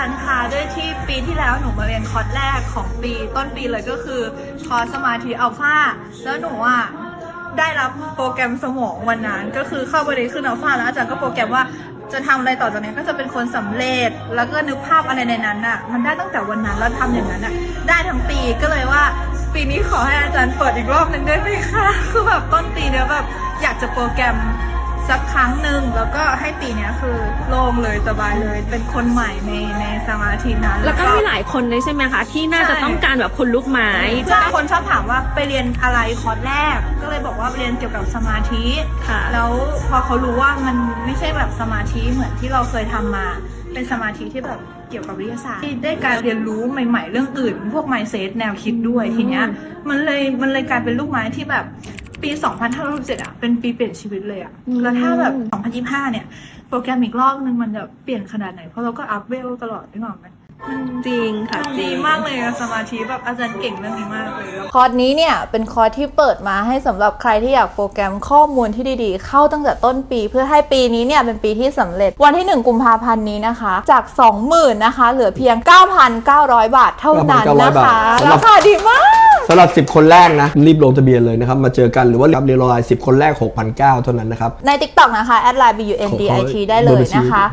ารย์คะด้วยที่ปีที่แล้วหนูมาเรียนคอร์สแรกของปีต้นปีเลยก็คือคอร์สสมาธิอัลฟาแล้วหนูอะได้รับโปรแกรมสมองวันนั้น ก็คือเข้าไปเลยขึ้นอัลฟาแล้วอาจารย์ก็โปรแกรมว่าจะทำอะไรต่อจากนี้ก็จะเป็นคนสำเร็จ แล้วก็นึกภาพอะไรในนั้นอะ มันได้ตั้งแต่วันนั้นแล้วทำอย่างนั้นอะ ได้ทั้งปีก็เลยว่า ปีนี้ขอให้อาจารย์เปิดอีกรอบหนึ่งได้ไหมคะ คือแบบต้นปีเนี้ยแบบอยากจะโปรแกรม สักครั้งหนึ่งแล้วก็ให้ปีเนี้ยคือโล่งเลยสบายเลย เป็นคนใหม่ในในสมาธินั้นแล้วก็มีหลายคนเลยใช่ไหมคะ ที่น่าจะต้องการแบบคนลุกไม้เพื่อนคนชอบถามว่าไปเรียนอะไรคอร์สแรก ก็เลยบอกว่าเรียนเกี่ยวกับสมาธิค่ะแล้วพอเขารู้ว่ามันไม่ใช่แบบสมาธิเหมือนที่เราเคยทำมา เป็นสมาธิที่แบบเกี่ยวกับวิทยาศาสตร์ที่ได้การเรียนรู้ใหม่ ๆ เรื่องอื่น พวก mindset แนวคิดด้วยทีเนี้ยมันเลยมันเลยกลายเป็นลูกไม้ที่แบบ ปี 2567อะ เป็นปีเปลี่ยนชีวิตเลยอะ อืม แล้วถ้าแบบ 2025 เนี่ย โปรแกรมอีกรอบนึงมันจะเปลี่ยนขนาดไหน เพราะเราก็อัพเวลตลอดนึกออกไหมมันจริงค่ะมันจริดีง มากเลยอะสมาธิแบบอาจารย์เก่งเรื่องนี้มากเลยคอร์สนี้เนี่ยเป็นคอร์สที่เปิดมาให้สำหรับใครที่อยากโปรแกรมข้อมูลที่ดีๆ เข้าตั้งแต่ต้นปี เพื่อให้ปีนี้เนี่ยเป็นปีที่สำเร็จวันที่ 1 กุมภาพันธ์นี้นะคะ จาก 20,000นะคะ เหลือเพียง 9,900 บาทเท่านั้นนะคะ 9,900บาทสำหรัราบคาดีมาก สำหรับ 10 คนแรกนะ รีบลงทะเบียนเลยนะครับ มาเจอกันหรือว่ารับเรียนออนไลน์10 คนแรก 6,900 เท่านั้นนะครับ ใน TikTok นะคะแอดไลน์ BUNDIT ได้เลยนะคะ